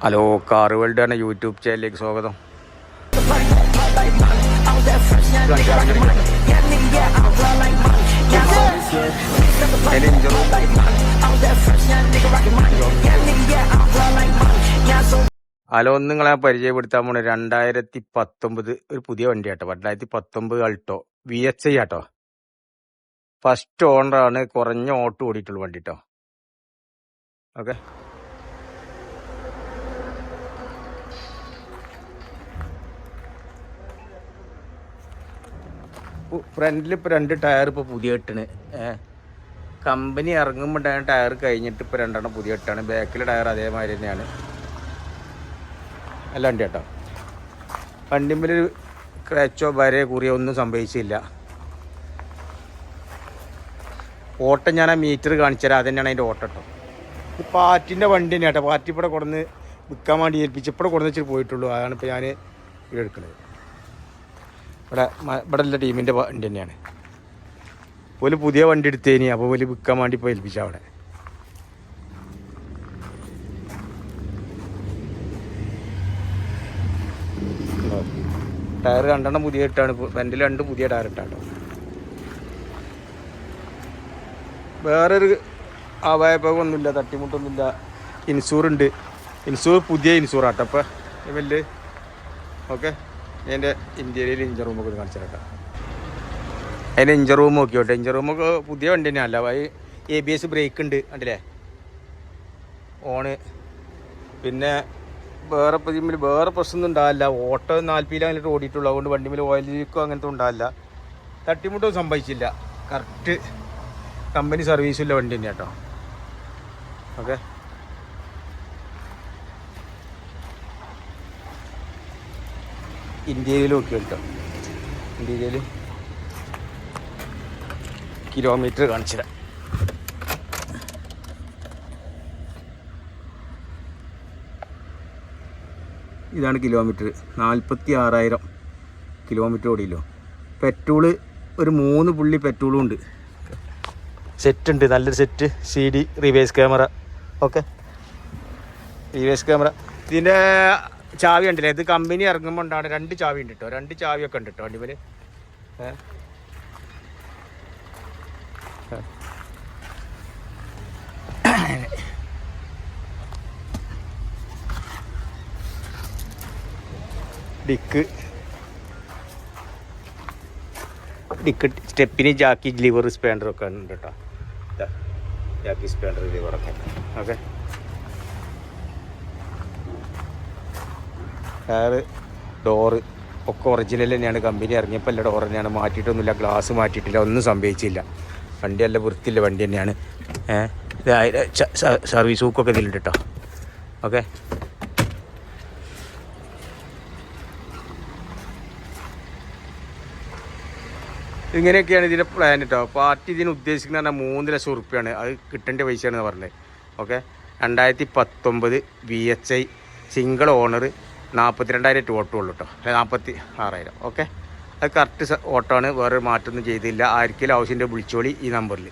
Hello car world ആണ് YouTube ചാനലിലേക്ക് സ്വാഗതം. ഹലോ ഒന്ന് നിങ്ങളെ പരിചയപ്പെടുത്താൻ പോണ രണ്ടായിരത്തി പത്തൊമ്പത് ഒരു പുതിയ വണ്ടി ആട്ടോ രണ്ടായിരത്തി പത്തൊമ്പത് അൾട്ടോ വി എച്ച് ഐ ആട്ടോ ഫസ്റ്റ് ഓണറാണ് കുറഞ്ഞ ഓട്ടോ ഓടിയിട്ടുള്ള വണ്ടി കേട്ടോ ഓക്കെ ഫ്രണ്ടിൽ ഇപ്പോൾ രണ്ട് ടയർ ഇപ്പോൾ പുതിയ ഇട്ടാണ് കമ്പനി ഇറങ്ങുമ്പോൾ ഉണ്ടായ ടയർ കഴിഞ്ഞിട്ട് ഇപ്പോൾ രണ്ടെണ്ണം പുതിയ ഇട്ടാണ് ബാക്കിലെ ടയർ അതേമാതിരി തന്നെയാണ്. അല്ല വണ്ടി കേട്ടോ. വണ്ടിമ്പിൽ ക്രാച്ചോ വരയോ കുറിയോ ഒന്നും സംഭവിച്ചില്ല. ഓട്ടം ഞാൻ ആ മീറ്റർ കാണിച്ചുതരാം അത് തന്നെയാണ് അതിന്റെ ഓട്ടം കേട്ടോ. ഇത് പാറ്റിന്റെ വണ്ടി തന്നെ കേട്ടോ. പാറ്റി ഇവിടെ കൊടുന്ന് വിൽക്കാൻ വേണ്ടി ഏൽപ്പിച്ച് ഇവിടെ കൊടുന്ന് വെച്ചിട്ട് പോയിട്ടുള്ളൂ. അതാണ് ഇപ്പോൾ ഞാൻ ഇവിടെ എടുക്കുന്നത് ഇവിടെ ഇവിടെ ഉള്ള ടീമിന്റെ വണ്ടി തന്നെയാണ്. ഒരു പുതിയ വണ്ടി എടുത്തേനി അപ്പോൾ ഒരു വിൽക്കാൻ വേണ്ടി ഇപ്പോൾ ഏൽപ്പിച്ച അവിടെ. ടയർ രണ്ടെണ്ണം പുതിയ ഇട്ടാണ് ഫ്രണ്ടിൽ രണ്ട് പുതിയ ടയർ ഇട്ടാട്ടോ. വേറൊരു ആവായപ്പൊന്നുമില്ല തട്ടിമുട്ടൊന്നുമില്ല. ഇൻഷൂർ ഉണ്ട് ഇൻഷൂർ പുതിയ ഇൻഷൂർ ആട്ടപ്പ ഇവൽ ഓക്കെ. എന്റെ ഇന്ത്യയിൽ ഇഞ്ചർ റൂമൊക്കെ കാണിച്ചു തരട്ടെ അതിന്റെ ഇഞ്ചർ റൂം നോക്കിയോട്ടെ ഇഞ്ചർ റൂമൊക്കെ പുതിയ വണ്ടി തന്നെയല്ല എ ബി എസ് ബ്രേക്ക് ഉണ്ട്. കണ്ടില്ലേ? ഓണ് പിന്നെ വേറെ ഇപ്പം വേറെ പ്രശ്നമൊന്നും ഉണ്ടാവില്ല. ഓട്ടോ നാൽപ്പതിൽ അങ്ങനെ ഓടിയിട്ടുള്ളൂ. അതുകൊണ്ട് വണ്ടിമേൽ ഓയിൽ ലീക്കോ അങ്ങനത്തെ ഉണ്ടാവില്ല. തട്ടിമുട്ടോ സംഭവിച്ചില്ല. കറക്റ്റ് കമ്പനി സർവീസുള്ള വണ്ടി തന്നെ കേട്ടോ. ഓക്കെ ഇന്ത്യയിൽ നോക്കി കേട്ടോ ഇന്ത്യയിൽ കിലോമീറ്റർ കാണിച്ചു തരാം ഇതാണ് കിലോമീറ്റർ നാൽപ്പത്തി ആറായിരം കിലോമീറ്റർ ഓടിയല്ലോ. പെട്രോൾ ഒരു മൂന്ന് പുള്ളി പെട്രോളും ഉണ്ട്. സെറ്റ് ഉണ്ട്. നല്ലൊരു set C D reverse camera okay reverse camera ഇതിന്റെ ചാവി ഉണ്ടല്ലേ ഇത് കമ്പനി ഇറങ്ങുമ്പോൾ ഉണ്ടാണ് രണ്ട് ചാവി ഉണ്ട് കേട്ടോ രണ്ട് ചാവിയൊക്കെ ഉണ്ട് കേട്ടോ ഏ? ഡിക്ക്. ഡിക്ക് സ്റ്റെപ്പിന് ജാക്കി ലിവർ സ്പാൻഡറൊക്കെ ഉണ്ട് കേട്ടോ ജാക്കി സ്പാൻഡർ ലിവറൊക്കെ ഓക്കെ. ടയറ് ഡോറ് ഒക്കെ ഒറിജിനൽ തന്നെയാണ്. കമ്പനി ഇറങ്ങിയപ്പോൾ അല്ല ഡോർ തന്നെയാണ്. മാറ്റിയിട്ടൊന്നുമില്ല. ഗ്ലാസ് മാറ്റിയിട്ടില്ല. ഒന്നും സംഭവിച്ചില്ല. വണ്ടി നല്ല വൃത്തിയില്ല വണ്ടി തന്നെയാണ്. സർവീസ് ബുക്കൊക്കെ ഇതിലുണ്ട് കേട്ടോ ഓക്കെ ഇങ്ങനെയൊക്കെയാണ് ഇതിന്റെ പ്ലാൻ കേട്ടോ പാർട്ടി ഇതിന് ഉദ്ദേശിക്കുന്ന പറഞ്ഞാൽ മൂന്ന് ലക്ഷം ഉറുപ്പ്യാണ്. അത് കിട്ടേണ്ട പൈസയാണെന്ന് പറഞ്ഞത് ഓക്കെ രണ്ടായിരത്തി പത്തൊമ്പത് V H I single owner നാൽപ്പത്തിരണ്ടായിരം ടു ഓട്ടോ ഉള്ളൂ കേട്ടോ അല്ലെ നാൽപ്പത്തി ആറായിരം. ഓക്കെ അത് കറക്റ്റ് ഓട്ടോ ആണ് വേറെ മാറ്റമൊന്നും ചെയ്തില്ല. ആർക്കെങ്കിലും ആവശ്യമുണ്ടെങ്കിൽ വിളിച്ചോളി ഈ നമ്പറിൽ